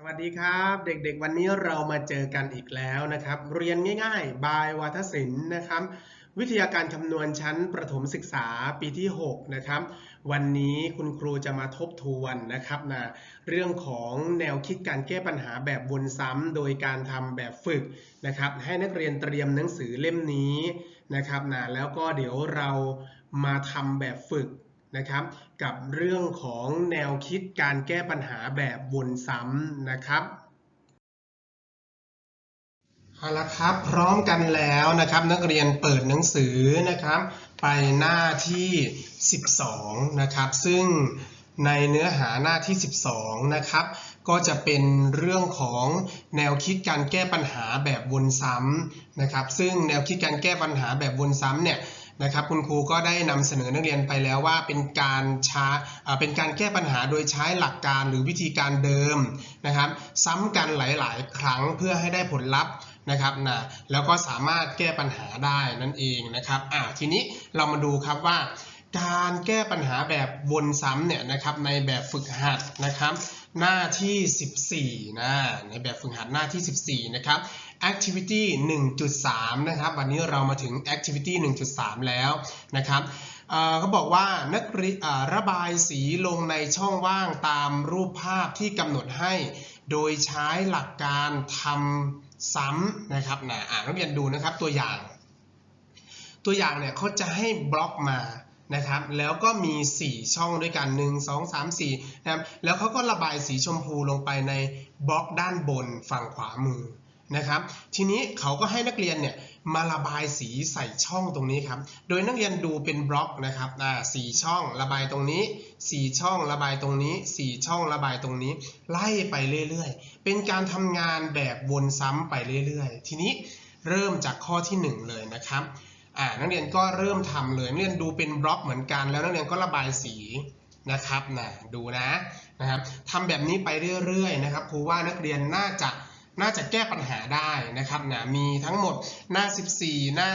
สวัสดีครับ เด็กๆ วันนี้เรามาเจอกันอีกแล้วนะครับ เรียนง่ายๆ บายวัฒศิลป์นะครับ วิทยาการคำนวณชั้นประถมศึกษาปีที่ 6 นะครับ วันนี้คุณครูจะมาทบทวนนะครับนะเรื่องของแนวคิดการแก้ปัญหาแบบวนซ้ำโดยการทำแบบฝึกนะครับ ให้นักเรียนเตรียมหนังสือเล่มนี้นะครับนะแล้วก็เดี๋ยวเรามาทำแบบฝึก นะครับ กับเรื่องของแนวคิดการแก้ปัญหาแบบวนซ้ำนะครับเอาละครับพร้อมกันแล้วนะครับ นักเรียนเปิดหนังสือนะครับ ไปหน้าที่ 12 นะครับ ซึ่งในเนื้อหาหน้าที่ 12 นะครับ ก็จะเป็นเรื่องของแนวคิดการแก้ปัญหาแบบวนซ้ำนะครับ ซึ่งแนวคิดการแก้ปัญหาแบบวนซ้ำเนี่ย นะครับคุณครูก็ได้นำเสนอนักเรียนไปแล้วว่าเป็นการช้าเป็นการแก้ปัญหาโดยใช้หลักการหรือวิธีการเดิมนะครับ ซ้ำกันหลาย ๆ ครั้งเพื่อให้ได้ผลลัพธ์นะครับนะแล้วก็สามารถแก้ปัญหาได้นั่นเองนะครับอ่าทีนี้เรามาดูครับว่า การแก้ปัญหาแบบวนซ้ำเนี่ยนะครับในแบบฝึกหัดนะครับหน้าที่ 14นะในแบบฝึกหัดหน้าที่ 14นะครับ activity 1.3 นะครับ วันนี้เรามาถึง activity 1.3 แล้วนะครับเขาบอกว่านักเรียนระบายสีลงในช่องว่างตามรูปภาพที่กำหนดให้ โดยใช้หลักการทำซ้ำนะครับนะอ่านนักเรียนดูนะครับตัวอย่าง ตัวอย่างเนี่ยเขาจะให้บล็อกมานะครับแล้วก็มี 4 ช่องด้วยกัน 1 2 3 4นะครับแล้วเขาก็ระบายสีชมพูลงไปในบล็อกด้านบนฝั่งขวามือ นะครับ ทีนี้เขาก็ให้นักเรียนเนี่ยมาระบายสีใส่ช่องตรงนี้ครับ โดยนักเรียนดูเป็นบล็อกนะครับอ่าสีช่องระบายตรงนี้4ช่องระบายตรงนี้4ช่องระบายตรงนี้ ไล่ไปเรื่อยๆ เป็นการทำงานแบบวนซ้ำไปเรื่อยๆ ทีนี้เริ่มจากข้อที่ 1 เลยนะครับอ่านักเรียนก็เริ่มทำเลยนักเรียนดูเป็นบล็อกเหมือนกัน แล้วนักเรียนก็ระบายสีนะครับนะดูนะนะครับทำแบบนี้ไปเรื่อยๆนะครับครูว่านักเรียนน่าจะ น่าจะแก้ปัญหาได้นะครับนะมีทั้งหมดหน้า 14 หน้า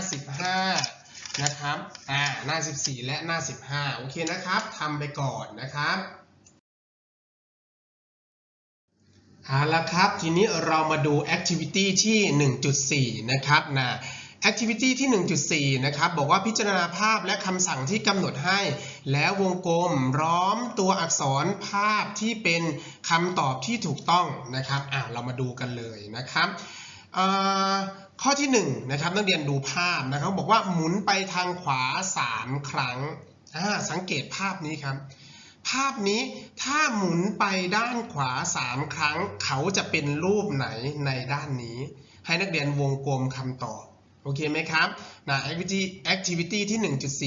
15 นะครับอ่าหน้า 14 และหน้า 15 โอเคนะครับทำไปก่อนนะครับเอาละครับ ทีนี้เรามาดู activity ที่ 1.4 นะครับนะ activity ที่ 1.4 นะครับ บอกว่าพิจารณาภาพและคำสั่งที่กำหนดให้ แล้ววงกลมร้อมตัวอักษรภาพที่เป็นคำตอบที่ถูกต้องนะครับอ่าเรามาดูกันเลยนะครับข้อที่1นะครับนักเรียนดูภาพนะครับบอกว่าหมุนไปทางขวา 3 ครั้งสังเกตภาพนี้ครับ ภาพนี้ถ้าหมุนไปด้านขวา 3 ครั้ง เขาจะเป็นรูปไหนในด้านนี้ ให้นักเรียนวงกลมคำตอบ โอเคไหมครับนะ activity activity ที่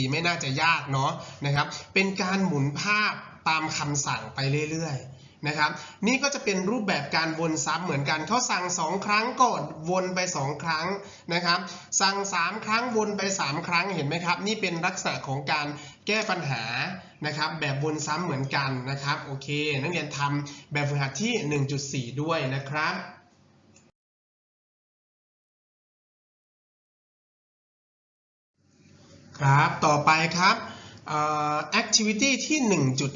1.4 ไม่น่าจะยากเนาะนะครับ เป็นการหมุนภาพตามคำสั่งไปเรื่อยๆนะครับ นี่ก็จะเป็นรูปแบบการวนซ้ำเหมือนกันเขาสั่ง 2 ครั้งก็วนไป 2 ครั้งนะครับ สั่ง 3 ครั้งวนไป 3 ครั้งเห็นไหมครับ นี่เป็นลักษณะของการแก้ปัญหานะครับแบบวนซ้ำเหมือนกันนะครับ โอเค นักเรียนทำแบบฝึกหัดที่ 1.4 ด้วยนะครับ ครับ ต่อไปครับ activity ที่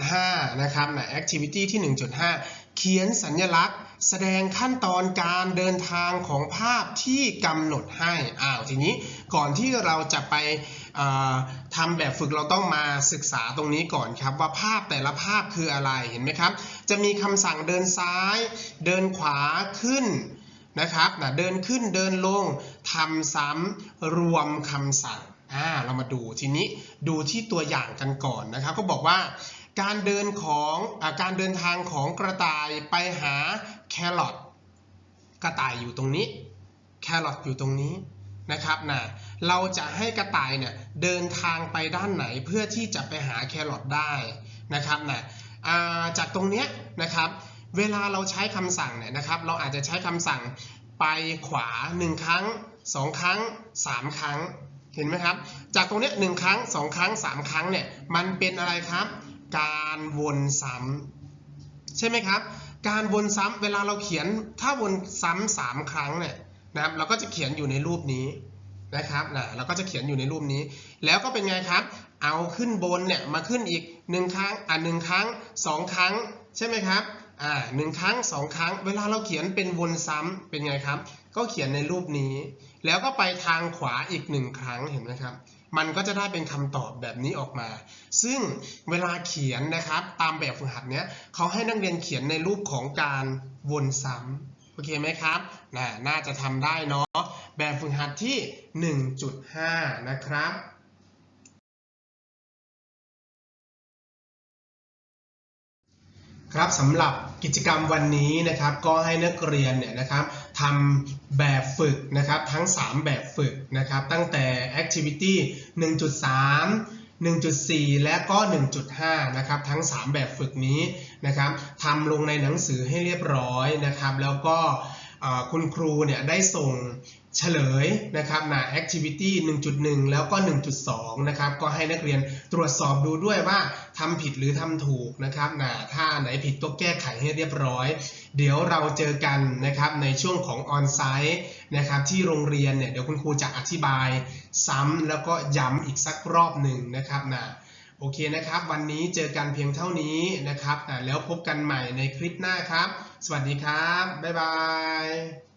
1.5 นะครับนะ activity ที่ 1.5 เขียนสัญลักษณ์ แสดงขั้นตอนการเดินทางของภาพที่กำหนดให้ อ้าวทีนี้ก่อนที่เราจะไปทำแบบฝึกเราต้องมาศึกษาตรงนี้ก่อนครับ ว่าภาพแต่ละภาพคืออะไรเห็นไหมครับ จะมีคำสั่งเดินซ้าย เดินขวาขึ้นนะครับนะเดินขึ้นเดินลงทำซ้ำรวมคำสั่ง อ่าเรามาดูทีนี้ดูที่ตัวอย่างกันก่อนนะครับ ก็บอกว่าการเดินของอการเดินทางของกระต่ายไปหาแครอทกระต่ายอยู่ตรงนี้แครอทอยู่ตรงนี้นะครับนะเราจะให้กระต่ายเนี่ยเดินทางไปด้านไหนเพื่อที่จะไปหาแครอทได้นะครับนะจากตรงนี้นะครับ เวลาเราใช้คำสั่งเนี่ยนะครับ เราอาจจะใช้คำสั่งไปขวา 1 ครั้ง 2 ครั้ง 3 ครั้ง เห็นไหมครับ จากตรงนี้หนึ่งครั้งสองครั้งสามครั้งเนี่ยมันเป็นอะไรครับ การวนซ้ำใช่ไหมครับ การวนซ้ำเวลาเราเขียนถ้าวนซ้ำสามครั้งเนี่ยนะครับเราก็จะเขียนอยู่ในรูปนี้นะครับนะเราก็จะเขียนอยู่ในรูปนี้ แล้วก็เป็นไงครับ เอาขึ้นบนเนี่ยมาขึ้นอีกหนึ่งครั้งอะหนึ่งครั้งสองครั้งใช่ไหมครับอ่าหนึ่งครั้งสองครั้ง เวลาเราเขียนเป็นวนซ้ำเป็นไงครับ ก็เขียนในรูปนี้ แล้วก็ไปทางขวาอีกหนึ่งครั้งเห็นไหมครับ มันก็จะได้เป็นคำตอบแบบนี้ออกมา ซึ่งเวลาเขียนนะครับตามแบบฝึกหัดเนี้ยเขาให้นักเรียนเขียนในรูปของการวนซ้ำโอเคไหมครับน่าน่าจะทำได้เนาะแบบฝึกหัดที่ 1.5 นะครับ ครับสำหรับกิจกรรมวันนี้นะครับก็ให้นักเรียนเนี่ยนะครับทำแบบฝึกนะครับทั้ง 3 แบบฝึกนะครับตั้งแต่ activity 1.3 1.4 และก็ 1.5 นะครับทั้ง 3 แบบฝึกนี้นะครับทำลงในหนังสือให้เรียบร้อยนะครับ แล้วก็ คุณครูเนี่ยได้ส่งเฉลยนะครับนะ activity 1.1 แล้วก็ 1.2 นะครับก็ให้นักเรียนตรวจสอบดูด้วยว่าทำผิดหรือทำถูกนะครับนะถ้าไหนผิดก็แก้ไขให้เรียบร้อย เดี๋ยวเราเจอกันนะครับในช่วงของ on site นะครับที่โรงเรียนเนี่ยเดี๋ยวคุณครูจะอธิบายซ้ำแล้วก็ย้ำอีกสักรอบหนึ่งนะครับนะโอเคนะครับ วันนี้เจอกันเพียงเท่านี้นะครับนะแล้วพบกันใหม่ในคลิปหน้าครับ สวัสดีครับ บ๊ายบาย